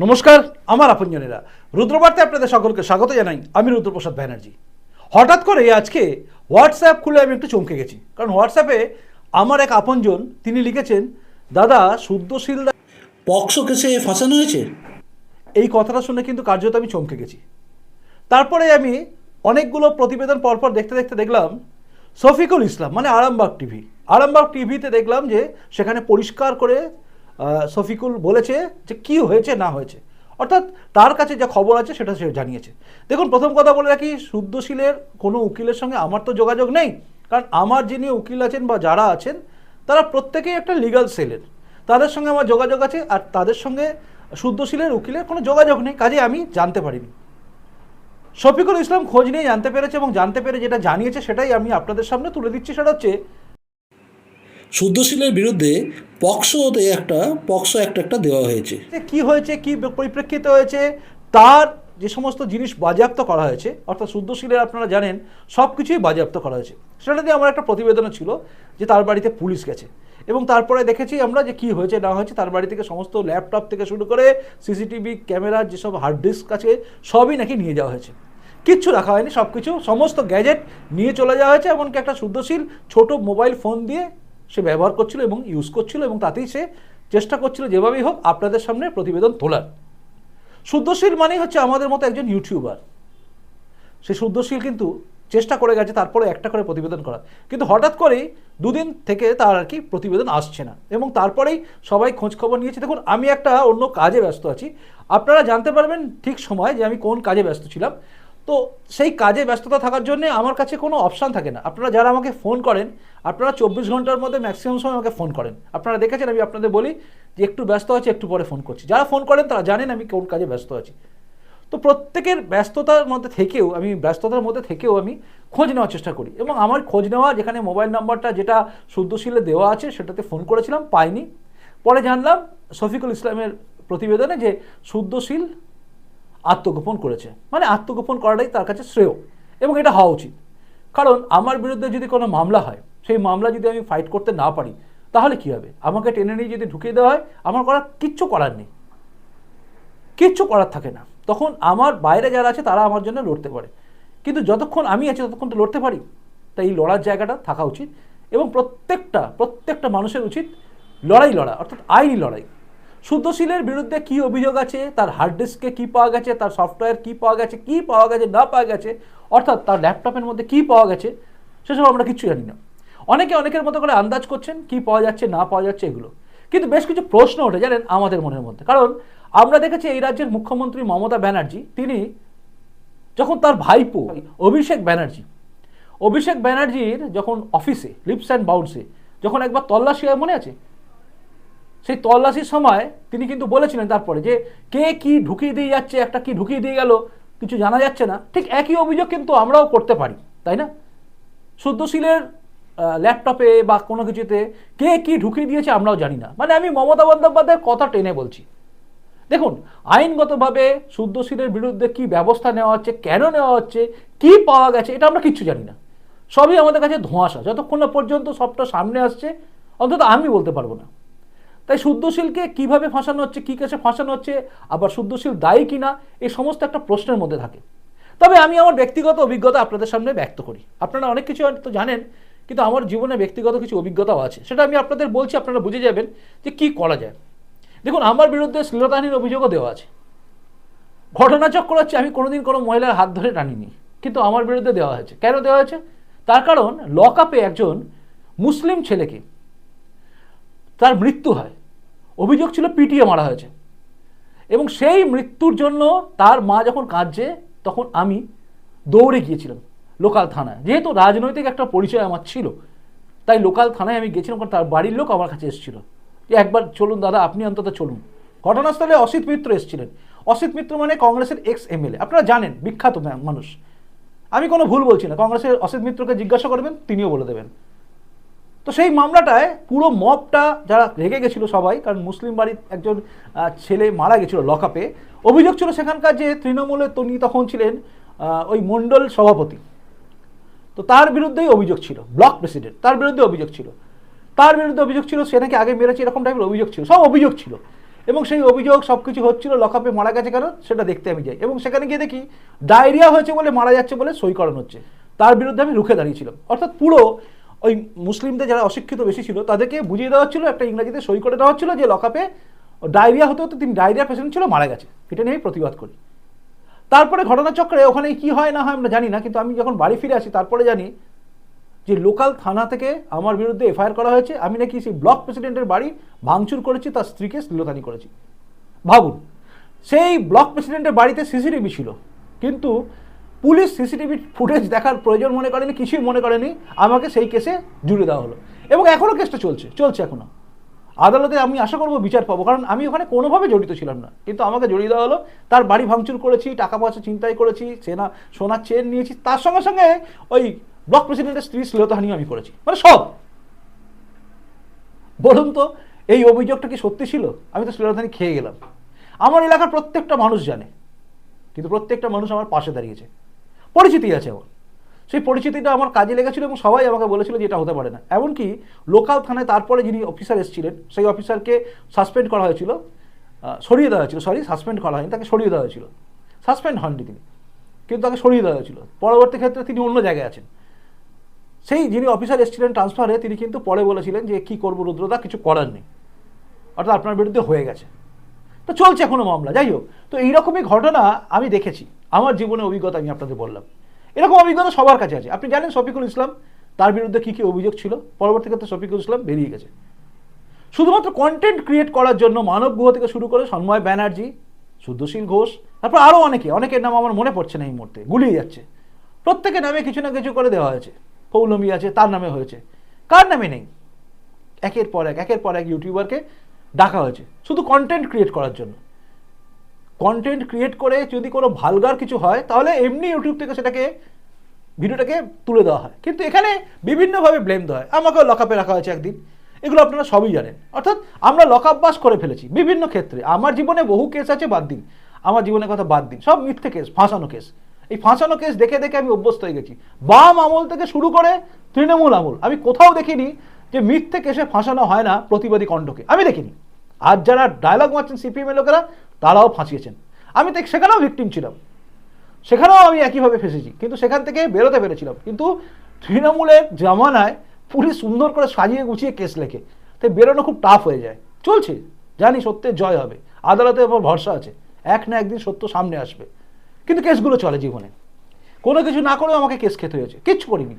নমস্কার আমার আপনজনেরা। রুদ্রবার্তে আপনাদের সকলকে স্বাগত জানাই। আমি রুদ্রপ্রসাদ ব্যানার্জি। হঠাৎ করে আজকে হোয়াটসঅ্যাপ খুলে আমি একটু চমকে গেছি। কারণ হোয়াটসঅ্যাপে আমার এক আপনজন তিনি লিখেছেন দাদা শুদ্ধশীল দা-" পক্সো কেসে ফাঁসানো হয়েছে? এই কথাটা শুনে কিন্তু কার্যত আমি চমকে গেছি। তারপরে আমি অনেকগুলো প্রতিবেদন পরপর দেখতে দেখতে দেখলাম শফিকুল ইসলাম মানে আরামবাগ টিভি। আরামবাগ টিভিতে দেখলাম যে সেখানে পরিষ্কার করে শফিকুল বলেছে যে কি হয়েছে, না হয়েছে। অর্থাৎ তার কাছে যা খবর আছে সেটা সে জানিয়েছে। দেখুন, প্রথম কথা বলে রাখি শুদ্ধশীলের কোনো উকিলের সঙ্গে আমার তো যোগাযোগ নেই। কারণ আমার যিনি উকিল আছেন বা যারা আছেন, তারা প্রত্যেকেই একটা লিগাল সেলের তাদের সঙ্গে আমার যোগাযোগ আছে আর তাদের সঙ্গে শুদ্ধশীলের উকিলের কোনো যোগাযোগ নেই। কাজে আমি জানতে পারিনি। শফিকুল ইসলাম খোঁজ নিয়ে জানতে পেরেছে এবং জানতে পেরে যেটা জানিয়েছে সেটাই আমি আপনাদের সামনে তুলে দিচ্ছি। সেটা হচ্ছে শুদ্ধশীলের বিরুদ্ধে পক্সোতে একটা পক্সো একটা একটা দেওয়া হয়েছে। কি হয়েছে, কি পরিপ্রেক্ষিতে হয়েছে, তার যে সমস্ত জিনিস বাজেয়াপ্ত করা হয়েছে, অর্থাৎ শুদ্ধশীলের আপনারা জানেন সব কিছুই বাজেয়াপ্ত করা হয়েছে। সেটা দিয়ে আমার একটা প্রতিবেদনও ছিল যে তার বাড়িতে পুলিশ গেছে। এবং তারপরে দেখেছি আমরা যে কি হয়েছে, না হয়েছে, তার বাড়ি থেকে সমস্ত ল্যাপটপ থেকে শুরু করে সিসিটিভি, ক্যামেরা, যেসব হার্ড ডিস্ক আছে, সবই নাকি নিয়ে যাওয়া হয়েছে। কিচ্ছু রাখা হয়নি সব কিছু সমস্ত গ্যাজেট নিয়ে চলে যাওয়া হয়েছে, এমনকি একটা শুদ্ধশীল ছোট মোবাইল ফোন দিয়ে সে ব্যবহার করছিল এবং ইউজ করছিল এবং তাতেই সে চেষ্টা করছিল যেভাবেই হোক আপনাদের সামনে প্রতিবেদন তোলার। শুদ্ধশীল মানেই হচ্ছে আমাদের মতো একজন ইউটিউবার সে শুদ্ধশীল কিন্তু চেষ্টা করে গেছে তারপরে একটা করে প্রতিবেদন করা কিন্তু হঠাৎ করেই দুদিন থেকে তার আর কি প্রতিবেদন আসছে না এবং তারপরেই সবাই খোঁজ খবর নিয়েছে। দেখুন, আমি একটা অন্য কাজে ব্যস্ত আছি। আপনারা জানতে পারবেন ঠিক সময় যে আমি কোন কাজে ব্যস্ত ছিলাম। তো সেই কাজে ব্যস্ততা থাকার জন্য আমার কাছে কোনো অপশান থাকে না। আপনারা যারা আমাকে ফোন করেন আপনারা চব্বিশ ঘণ্টার মধ্যে ম্যাক্সিমাম সময় আমাকে ফোন করেন। আপনারা দেখেছেন আমি আপনাদের বলি যে একটু ব্যস্ত আছি, একটু পরে ফোন করছি। যারা ফোন করেন তারা জানেন আমি কোন কাজে ব্যস্ত আছি। তো প্রত্যেকের ব্যস্ততার মধ্যে থেকেও, আমি ব্যস্ততার মধ্যে থেকেও আমি খোঁজ নেওয়ার চেষ্টা করি। এবং আমার খোঁজ নেওয়া, যেখানে মোবাইল নাম্বারটা যেটা শুদ্ধশীলে দেওয়া আছে, সেটাতে ফোন করেছিলাম, পাইনি। পরে জানলাম শফিকুল ইসলামের প্রতিবেদনে যে শুদ্ধশীল আত্মগোপন করেছে। মানে আত্মগোপন করাটাই তার কাছে শ্রেয় এবং এটা হওয়া উচিত। কারণ আমার বিরুদ্ধে যদি কোনো মামলা হয় সেই মামলা যদি আমি ফাইট করতে না পারি, তাহলে কি হবে? আমাকে টেনে নিয়ে যদি ঢুকিয়ে দেওয়া হয়, আমার করার কিচ্ছু করার নেই। কিচ্ছু করার থাকে না। তখন আমার বাইরে যারা আছে, তারা আমার জন্য লড়তে পারে। কিন্তু যতক্ষণ আমি আছি, ততক্ষণ তো লড়তে পারি। তাই এই লড়ার জায়গাটা থাকা উচিত। এবং প্রত্যেকটা প্রত্যেকটা মানুষের উচিত লড়াই লড়া, অর্থাৎ আইনি লড়াই। শুদ্ধশীলের বিরুদ্ধে কি অভিযোগ আছে, তার হার্ড ডিস্কে কী পাওয়া গেছে, তার সফটওয়্যার কী পাওয়া গেছে, কী পাওয়া গেছে, না পাওয়া গেছে, অর্থাৎ তার ল্যাপটপের মধ্যে কী পাওয়া গেছে, সেসব আমরা কিচ্ছু জানি না। অনেকে অনেকের মতো করে আন্দাজ করছেন কি পাওয়া যাচ্ছে, না পাওয়া যাচ্ছে এগুলো। কিন্তু বেশ কিছু প্রশ্ন ওঠে জানেন আমাদের মনের মধ্যে। কারণ আমরা দেখেছি এই রাজ্যের মুখ্যমন্ত্রী মমতা ব্যানার্জি, তিনি যখন তার ভাইপো অভিষেক ব্যানার্জি, অভিষেক ব্যানার্জির যখন অফিসে লিপস অ্যান্ড বাউন্সে যখন একবার তল্লাশি হয়, মনে আছে? সেই তল্লাশির সময় তিনি কিন্তু বলেছিলেন তারপরে যে, কে কি ঢুকিয়ে দিয়ে যাচ্ছে, একটা কি ঢুকিয়ে দিয়ে গেল, কিছু জানা যাচ্ছে না। ঠিক একই অভিযোগ কিন্তু আমরাও করতে পারি, তাই না? শুদ্ধশীলের ল্যাপটপে বা কোনো কিছুতে কে কি ঢুকিয়ে দিয়েছে আমরাও জানি না। মানে আমি মমতা বন্দ্যোপাধ্যায়ের কথা টেনে বলছি। দেখুন, আইনগতভাবে শুদ্ধশীলের বিরুদ্ধে কি ব্যবস্থা নেওয়া হচ্ছে, কেন নেওয়া হচ্ছে, কি পাওয়া গেছে, এটা আমরা কিচ্ছু জানি না। সবই আমাদের কাছে ধোঁয়াশা। যতক্ষণ না পর্যন্ত সবটা সামনে আসছে, অন্তত আমি বলতে পারব না। তাই শুদ্ধশীলকে কীভাবে ফাঁসানো হচ্ছে, কী কাছে ফাঁসানো হচ্ছে, আবার শুদ্ধশীল দায়ী কিনা, এই সমস্ত একটা প্রশ্নের মধ্যে থাকে। তবে আমি আমার ব্যক্তিগত অভিজ্ঞতা আপনাদের সামনে ব্যক্ত করি। আপনারা অনেক কিছু হয়তো জানেন কিন্তু আমার জীবনে ব্যক্তিগত কিছু অভিজ্ঞতাও আছে। সেটা আমি আপনাদের বলছি, আপনারা বুঝে যাবেন যে কি করা যায়। দেখুন, আমার বিরুদ্ধে শ্লীলতাহানির অভিযোগও দেওয়া আছে। ঘটনাচক্র হচ্ছে, আমি কোনোদিন কোনো মহিলার হাত ধরে টানিনি, কিন্তু আমার বিরুদ্ধে দেওয়া হয়েছে। কেন দেওয়া হয়েছে? তার কারণ লক আপে একজন মুসলিম ছেলেকে তার মৃত্যু হয়। অভিযোগ ছিল পিটিয়ে মারা হয়েছে। এবং সেই মৃত্যুর জন্য তার মা যখন কাঁদছে, তখন আমি দৌড়ে গিয়েছিলাম। লোকাল থানায়। যেহেতু রাজনৈতিক একটা পরিচয় আমার ছিল, তাই লোকাল থানায় আমি গেছিলাম কারণ তার বাড়ির লোক আমার কাছে এসেছিল। যে একবার চলুন দাদা, আপনি অন্তত চলুন। ঘটনাস্থলে অসিত মিত্র এসেছিলেন। অসিত মিত্র মানে কংগ্রেসের এক্স এমএলএ আপনারা জানেন, বিখ্যাত মানুষ। আমি কোনো ভুল বলছি না। কংগ্রেসের অসিত মিত্রকে জিজ্ঞাসা করবেন, তিনিও বলে দেবেন। তো সেই মামলাটায় পুরো মপটা যারা রেগে গেছিল সবাই, কারণ মুসলিম বাড়ির একজন ছেলে মারা গেছিল লকআপে। অভিযোগ ছিল সেখানকার যে তৃণমূলের তিনি তখন ছিলেন ওই মণ্ডল সভাপতি। তো তার বিরুদ্ধেই অভিযোগ ছিল, ব্লক প্রেসিডেন্ট, তার বিরুদ্ধে অভিযোগ ছিল। তার বিরুদ্ধে অভিযোগ ছিল, সে নাকি আগে মেরেছে, এরকম টাইপের অভিযোগ ছিল, সব অভিযোগ ছিল। এবং সেই অভিযোগ সব কিছু হচ্ছিল, লকআপে মারা গেছে কেন, সেটা দেখতে আমি যাই। এবং সেখানে গিয়ে দেখি, ডায়রিয়া হয়েছে বলে মারা যাচ্ছে বলে সই করানো হচ্ছে। তার বিরুদ্ধে আমি রুখে দাঁড়িয়েছিলাম। অর্থাৎ পুরো ওই মুসলিমদের যারা অশিক্ষিত বেশি ছিল, তাদেরকে বুঝিয়ে দেওয়া হচ্ছিল, একটা ইংরাজিতে সই করে দেওয়া হচ্ছিল যে লকআপে ডায়রিয়া হতে হতে তিনি ডায়রিয়া পেশেন্ট ছিল, মারা গেছে। এটা নিয়ে প্রতিবাদ করি। তারপরে ঘটনাচক্রে ওখানে কি হয় না হয় আমরা জানি না, কিন্তু আমি যখন বাড়ি ফিরে আসি, তারপরে জানি যে লোকাল থানা থেকে আমার বিরুদ্ধে এফআইআর করা হয়েছে। আমি নাকি সেই ব্লক প্রেসিডেন্টের বাড়ি ভাঙচুর করেছি, তার স্ত্রীকে শ্লীলতানি করেছি। ভাবুন, সেই ব্লক প্রেসিডেন্টের বাড়িতে সিসিটিভি ছিল, কিন্তু পুলিশ সিসিটিভি ফুটেজ দেখার প্রয়োজন মনে করেনি, কিছুই মনে করেনি, আমাকে সেই কেসে জুড়ে দেওয়া হলো। এবং এখনও কেসটা চলছে চলছে এখনও আদালতে আমি আশা করব বিচার পাবো, কারণ আমি ওখানে কোনোভাবে জড়িত ছিলাম না। কিন্তু আমাকে জড়িয়ে দেওয়া হলো, তার বাড়ি ভাঙচুর করেছি, টাকা পয়সা চিন্তাই করেছি, সেনা, সোনার চেন নিয়েছি, তার সঙ্গে সঙ্গে ওই ব্লক প্রেসিডেন্টের স্ত্রী শ্লীলতাহানিও আমি করেছি। মানে সব। বলুন তো, এই অভিযোগটা কি সত্যি ছিল? আমি তো শ্লীলতাহানি খেয়ে গেলাম। আমার এলাকার প্রত্যেকটা মানুষ জানে, কিন্তু প্রত্যেকটা মানুষ আমার পাশে দাঁড়িয়েছে। পরিচিতি আছে আমার। সেই পরিচিতিটা আমার কাজে লেগেছিল এবং সবাই আমাকে বলেছিল যে এটা হতে পারে না। এমনকি লোকাল থানায় তারপরে যিনি অফিসার এসেছিলেন, সেই অফিসারকে সাসপেন্ড করা হয়েছিল সরিয়ে দেওয়া হয়েছিল সরি সাসপেন্ড করা হয়নি, তাকে সরিয়ে দেওয়া হয়েছিল। সাসপেন্ড হননি তিনি, কিন্তু তাকে সরিয়ে দেওয়া হয়েছিল। পরবর্তী ক্ষেত্রে তিনি অন্য জায়গায় আছেন। সেই যিনি অফিসার এসেছিলেন ট্রান্সফারে তিনি কিন্তু পরে বলেছিলেন যে, কি করব রুদ্রদা, কিছু করার নেই। অর্থাৎ আপনার বিরুদ্ধে হয়ে গেছে। তো চলছে এখনও মামলা, যাই হোক। তো এইরকমই ঘটনা আমি দেখেছি। আমার জীবনে অভিজ্ঞতা আমি আপনাদের বললাম। এরকম অভিজ্ঞতা সবার কাছে আছে। আপনি জানেন শফিকুল ইসলাম, তার বিরুদ্ধে কী কী অভিযোগ ছিল? পরবর্তী ক্ষেত্রে শফিকুল ইসলাম বেরিয়ে গেছে। শুধুমাত্র কন্টেন্ট ক্রিয়েট করার জন্য মানব গুহ থেকে শুরু করে সন্ময় ব্যানার্জি শুদ্ধশীল ঘোষ, তারপর আরও অনেকে, অনেকের নাম আমার মনে পড়ছে না এই মুহূর্তে, গুলিয়ে যাচ্ছে। প্রত্যেকের নামে কিছু না কিছু করে দেওয়া হয়েছে। পৌলমী আছে, তার নামে হয়েছে। কার নামে নেই? একের পর এক, একের পর এক ইউটিউবারকে ডাকা হয়েছে। শুধু কন্টেন্ট ক্রিয়েট করার জন্য। কন্টেন্ট ক্রিয়েট করে যদি কোনো ভালগার কিছু হয়, তাহলে এমনি ইউটিউব থেকে সেটাকে, ভিডিওটাকে তুলে দেওয়া হয়। কিন্তু এখানে বিভিন্নভাবে ব্লেম দেওয়া হয়। আমাকেও লকআপে রাখা হয়েছে একদিন। এগুলো আপনারা সবই জানেন। অর্থাৎ আমরা লকআপ বাস করে ফেলেছি, বিভিন্ন ক্ষেত্রে। আমার জীবনে বহু কেস আছে, বাদ দিন। আমার জীবনের কথা বাদ দিন। সব মিথ্যে কেস ফাঁসানো কেস এই ফাঁসানো কেস দেখে দেখে আমি অভ্যস্ত হয়ে গেছি। বাম আমল থেকে শুরু করে তৃণমূল আমল। আমি কোথাও দেখিনি যে মিথ্যে কেসে ফাঁসানো হয় না প্রতিবাদী কণ্ঠকে। আমি দেখিনি। আর যারা ডায়লগ মারছেন সিপিএমের লোকেরা তারাও ফাঁসিয়েছেন। আমি তো সেখানেও ভিকটিম ছিলাম। সেখানেও আমি একইভাবে ফেসেছি। কিন্তু সেখান থেকে বেরোতে পেরেছিলাম। কিন্তু তৃণমূলের জামানায় পুলিশ সুন্দর করে সাজিয়ে গুছিয়ে কেস লেখে। তাই বেরোনো খুব টাফ হয়ে যায়। চলছে। জানি সত্যের জয় হবে। আদালতে আমার ভরসা আছে। এক না একদিন সত্য সামনে আসবে। কিন্তু কেসগুলো চলে জীবনে। কোনো কিছু না করেও আমাকে কেস খেতে হয়েছে। কিচ্ছু করিনি।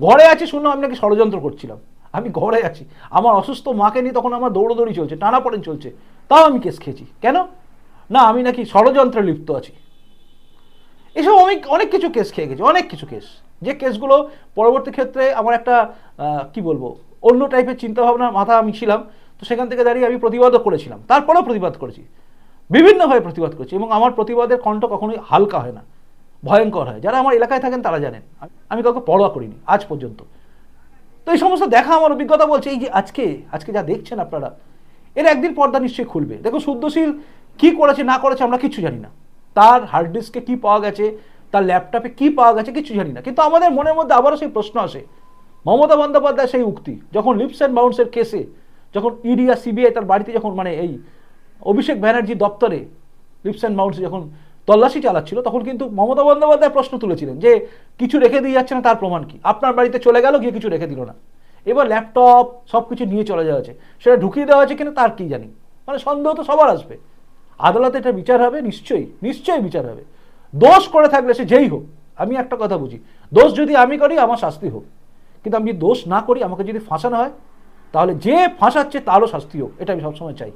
ঘরে আছি শুনলাম আমি নাকি ষড়যন্ত্র করছিলাম। আমি ঘরে আছি। আমার অসুস্থ মাকে নিয়ে তখন আমার দৌড়দৌড়ি চলছে, টানাপড়েন চলছে। তাও আমি কেস খেয়েছি। কেন? না, আমি নাকি ষড়যন্ত্রে লিপ্ত আছি। এসব অনেক অনেক কিছু কেস খেয়ে গেছি, অনেক কিছু কেস যে কেসগুলো পরবর্তী ক্ষেত্রে আমার একটা কি বলব, অন্য টাইপের চিন্তাভাবনার মাথা আমি ছিলাম, তো সেখান থেকে দাঁড়িয়ে আমি প্রতিবাদও করেছিলাম। তারপরেও প্রতিবাদ করেছি। বিভিন্নভাবে প্রতিবাদ করেছি এবং আমার প্রতিবাদের কণ্ঠ কখনোই হালকা হয় না, ভয়ঙ্কর হয়। যারা আমার এলাকায় থাকেন তারা জানেন, আমি কাউকে পরোয়া করিনি আজ পর্যন্ত। তো এই সমস্ত দেখা আমার অভিজ্ঞতা বলছে, এই যে আজকে আজকে যা দেখছেন আপনারা, এর একদিন পর্দা নিশ্চয়ই খুলবে। দেখো শুদ্ধশীল কি করেছে, না করেছে আমরা কিচ্ছু জানি না। তার হার্ড ডিস্কে কি পাওয়া গেছে, তার ল্যাপটপে কি পাওয়া গেছে কিছু জানি না। কিন্তু আমাদের মনের মধ্যে আবারও সেই প্রশ্ন আসে। মমতা বন্দ্যোপাধ্যায় সেই উক্তি, যখন লিপস অ্যান্ড বাউন্সের কেসে যখন ইডি আর সিবিআই তার বাড়িতে যখন মানে এই অভিষেক ব্যানার্জি দপ্তরে লিপস অ্যান্ড বাউন্স যখন তল্লাশি চালাচ্ছিল, তখন কিন্তু মমতা বন্দ্যোপাধ্যায় প্রশ্ন তুলেছিলেন যে, কিছু রেখে দিয়ে যাচ্ছে না, তার প্রমাণ কি? আপনার বাড়িতে চলে গেল, গিয়ে কিছু রেখে দিল না। এবার ল্যাপটপ সব কিছু নিয়ে চলে যাওয়া হয়েছে। সেটা ঢুকিয়ে দেওয়া হয়েছে কিনা, তার কি জানি। মানে সন্দেহ তো সবার আসবে। আদালতে এটা বিচার হবে? নিশ্চয়ই নিশ্চয়ই বিচার হবে। দোষ করে থাকলে সে যেই হোক, আমি একটা কথা বুঝি। দোষ যদি আমি করি, আমার শাস্তি হোক। কিন্তু আমি দোষ না করি, আমাকে যদি ফাঁসানো হয়, তাহলে যে ফাঁসাচ্ছে তারও শাস্তি হোক। এটা আমি সবসময় চাই।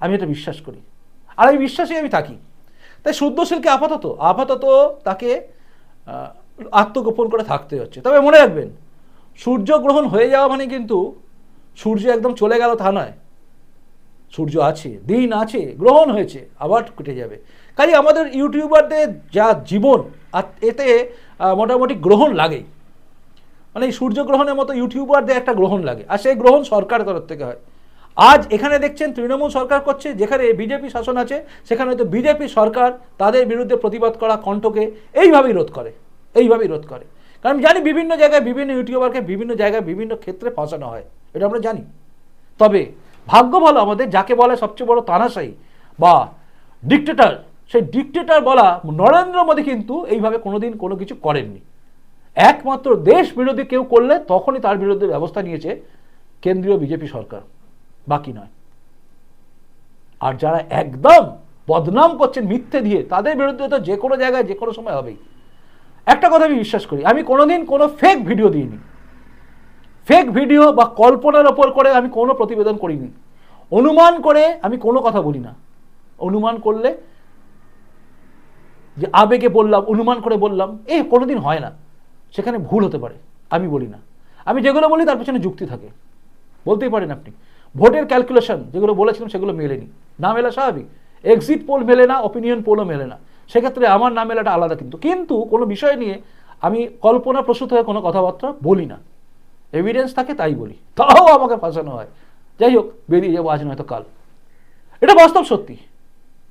আমি এটা বিশ্বাস করি। আর এই বিশ্বাসে আমি থাকি। তাই শুদ্ধশীলকে আপাতত আপাতত তাকে আত্মগোপন করে থাকতে হচ্ছে। তবে মনে রাখবেন সূর্যগ্রহণ হয়ে যাওয়া মানে কিন্তু সূর্য একদম চলে গেল তা নয়। সূর্য আছে, দিন আছে, গ্রহণ হয়েছে, আবার কেটে যাবে। কাজে আমাদের ইউটিউবারদের যা জীবন, আর এতে মোটামুটি গ্রহণ লাগেই। মানে এই সূর্যগ্রহণের মতো ইউটিউবারদের একটা গ্রহণ লাগে, আর সেই গ্রহণ সরকার তরফ থেকে হয়। আজ এখানে দেখছেন তৃণমূল সরকার করছে, যেখানে বিজেপি শাসন আছে, সেখানে হয়তো বিজেপি সরকার তাদের বিরুদ্ধে প্রতিবাদ করা কণ্ঠকে এইভাবেই রোধ করে, এইভাবেই রোধ করে। কারণ আমি জানি বিভিন্ন জায়গায় বিভিন্ন ইউটিউবারকে বিভিন্ন জায়গায় বিভিন্ন ক্ষেত্রে ফাঁসানো হয়, এটা আমরা জানি। তবে ভাগ্য ভালো আমাদের, যাকে বলে সবচেয়ে বড় তানাশাই বা ডিকটেটার সেই ডিকটেটার বলা নরেন্দ্র মোদী কিন্তু এইভাবে কোনোদিন কোনো কিছু করেননি। একমাত্র দেশ বিরোধী কেউ করলে তখনই তার বিরুদ্ধে ব্যবস্থা নিয়েছে কেন্দ্রীয় বিজেপি সরকার, বাকি নয়। আর যারা একদম বদনাম করছেন মিথ্যে দিয়ে, তাদের বিরুদ্ধে তো যে কোনো জায়গায় যে কোনো সময় হবেই। একটা কথা আমি বিশ্বাস করি, আমি কোনোদিন কোনো ফেক ভিডিও দিইনি। ফেক ভিডিও বা কল্পনার ওপর করে আমি কোনো প্রতিবেদন করিনি। অনুমান করে আমি কোনো কথা বলি না। অনুমান করলে যে আবেগে বললাম, অনুমান করে বললাম, এ কোনোদিন হয় না। সেখানে ভুল হতে পারে, আমি বলি না। আমি যেগুলো বলি তার পেছনে যুক্তি থাকে। বলতেই পারেন আপনি। ভোটের ক্যালকুলেশন যেগুলো বলেছিলাম সেগুলো মেলেনি। না মেলা স্বাভাবিক। এক্সিট পোল মেলে না অপিনিয়ন পোলও মেলে না। সেক্ষেত্রে আমার না মেলাটা আলাদা কিন্তু। কিন্তু কোনো বিষয় নিয়ে আমি কল্পনা প্রসূত হয়ে কোনো কথাবার্তা বলি না। এভিডেন্স থাকে, তাই বলি। তাও আমাকে ফাঁসানো হয়। যাই হোক, বেরিয়ে যাব আজ নয়তো কাল। এটা বাস্তব সত্যি।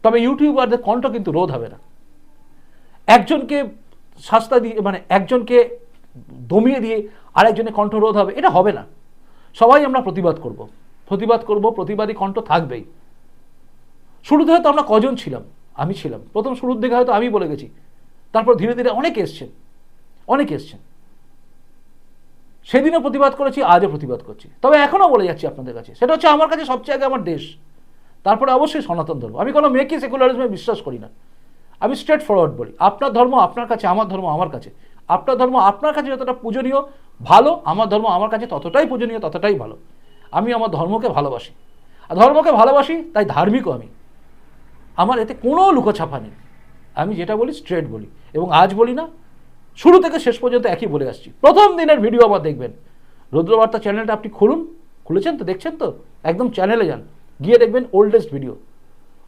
তবে ইউটিউবারদের কণ্ঠ কিন্তু রোধ হবে না। একজনকে শাস্তা দিয়ে মানে একজনকে দমিয়ে দিয়ে আরেকজনের কণ্ঠ রোধ হবে, এটা হবে না। সবাই আমরা প্রতিবাদ করব। প্রতিবাদ করব, প্রতিবাদী কণ্ঠ থাকবেই। শুরুতে হয়তো আমরা কজন ছিলাম? আমি ছিলাম। প্রথম শুরুর দিকে হয়তো আমি বলে গেছি। তারপর ধীরে ধীরে অনেকে এসছেন। অনেকে এসছেন। সেদিনও প্রতিবাদ করেছি, আজও প্রতিবাদ করছি। তবে এখনও বলে যাচ্ছি আপনাদের কাছে, সেটা হচ্ছে আমার কাছে সবচেয়ে আগে আমার দেশ। তারপরে অবশ্যই সনাতন ধর্ম। আমি কোনো মেয়েকে সেকুলারিজমে বিশ্বাস করি না। আমি স্ট্রেট ফরওয়ার্ড বলি, আপনার ধর্ম আপনার কাছে, আমার ধর্ম আমার কাছে। আপনার ধর্ম আপনার কাছে যতটা পূজনীয়, ভালো, আমার ধর্ম আমার কাছে ততটাই পূজনীয়, ততটাই ভালো। আমি আমার ধর্মকে ভালোবাসি। আর ধর্মকে ভালোবাসি, তাই ধার্মিকও আমি। আমার এতে কোনো লুকোছাপা নেই। আমি যেটা বলি স্ট্রেট বলি। এবং আজ বলি না শুরু থেকে শেষ পর্যন্ত একই বলে আসছি। প্রথম দিনের ভিডিও আবার দেখবেন। রুদ্রবার্তা চ্যানেলটা আপনি খুলুন। খুলেছেন তো? দেখছেন তো? একদম চ্যানেলে যান। গিয়ে দেখবেন ওল্ডেস্ট ভিডিও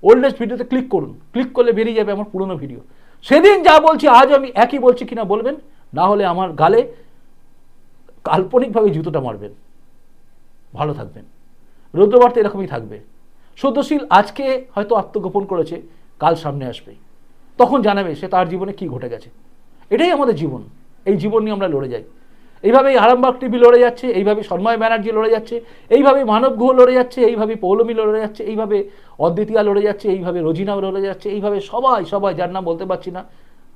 ওল্ডেস্ট ভিডিওতে ক্লিক করুন। ক্লিক করলে বেরিয়ে যাবে আমার পুরনো ভিডিও সেদিন যা বলছি আজ আমি একই বলছি কিনা বলবেন? না হলে আমার গালে কাল্পনিকভাবে জুতোটা মারবেন। ভালো থাকবেন। রুদ্রবার্তা এরকমই থাকবে। সদ্যশীল আজকে হয়তো আত্মগোপন করেছে, কাল সামনে আসবে। তখন জানাবে সে তার জীবনে কি ঘটে গেছে। এটাই আমাদের জীবন। এই জীবন নিয়ে আমরা লড়ে যাই। এইভাবেই আরামবাগ টিভি লড়ে যাচ্ছে, এইভাবে সন্ময় ব্যানার্জি লড়ে যাচ্ছে, এইভাবে মানব গুহ লড়ে যাচ্ছে, এইভাবে পৌলমী লড়ে যাচ্ছে, এইভাবে অদ্বিতীয়া লড়ে যাচ্ছে, এইভাবে রোজিনাও লড়ে যাচ্ছে, এইভাবে সবাই সবাই, যার নাম বলতে পারছি না,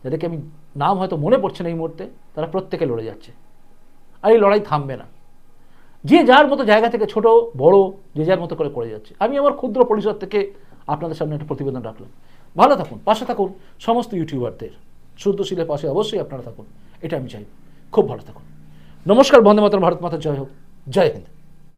যাদেরকে আমি নাম হয়তো মনে পড়ছে না এই মুহূর্তে, তারা প্রত্যেকে লড়ে যাচ্ছে। আর এই লড়াই থামবে না। যে যার মতো জায়গা থেকে ছোট, বড়, যে যার মতো করে করে যাচ্ছে। আমি আমার ক্ষুদ্র পরিসর থেকে আপনাদের সামনে একটা প্রতিবেদন রাখলাম। ভালো থাকুন, পাশে থাকুন সমস্ত ইউটিউবারদের। শুদ্ধশীলের পাশে অবশ্যই আপনারা থাকুন। এটা আমি চাই। খুব ভালো থাকুন। নমস্কার, বন্দে মাতার ভারত মাতা, জয় হোক। জয় হিন্দ।